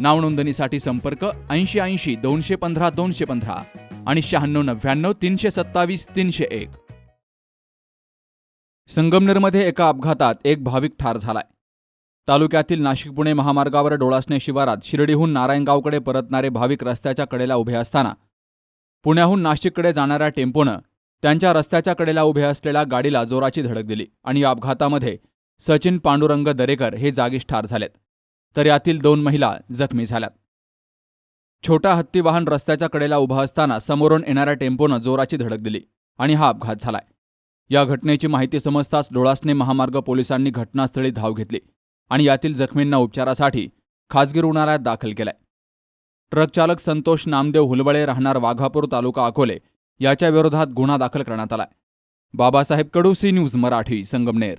नावनोंदणीसाठी संपर्क ऐंशी ऐंशी दोनशे पंधरा दोनशे पंधरा आणि शहाण्णव नव्याण्णव तीनशे सत्तावीस तीनशे एक. संगमनेरमध्ये एका अपघातात एक भाविक ठार झालाय. तालुक्यातील नाशिक पुणे महामार्गावर डोळासणे शिवारात शिर्डीहून नारायणगावकडे परतणारे भाविक रस्त्याच्या कडेला उभे असताना पुण्याहून नाशिककडे जाणाऱ्या टेम्पोनं त्यांच्या रस्त्याच्या कडेला उभे असलेल्या गाडीला जोराची धडक दिली आणि या अपघातामध्ये सचिन पांडुरंग दरेकर हे जागीच ठार झालेत. तर यातील दोन महिला जखमी झाल्यात छोटा हत्ती वाहन रस्त्याच्या कडेला उभा असताना समोरून येणाऱ्या टेम्पोनं जोराची धडक दिली आणि हा अपघात झालाय. या घटनेची माहिती समजताच डोळासने महामार्ग पोलिसांनी घटनास्थळी धाव घेतली आणि यातील जखमींना उपचारासाठी खाजगी रुग्णालयात दाखल केलाय. ट्रक चालक संतोष नामदेव हुलवळे राहणार वाघापूर तालुका अकोले याच्या विरोधात गुन्हा दाखल करण्यात आलाय. Babasaheb Kadu C news Marathi Sangamner.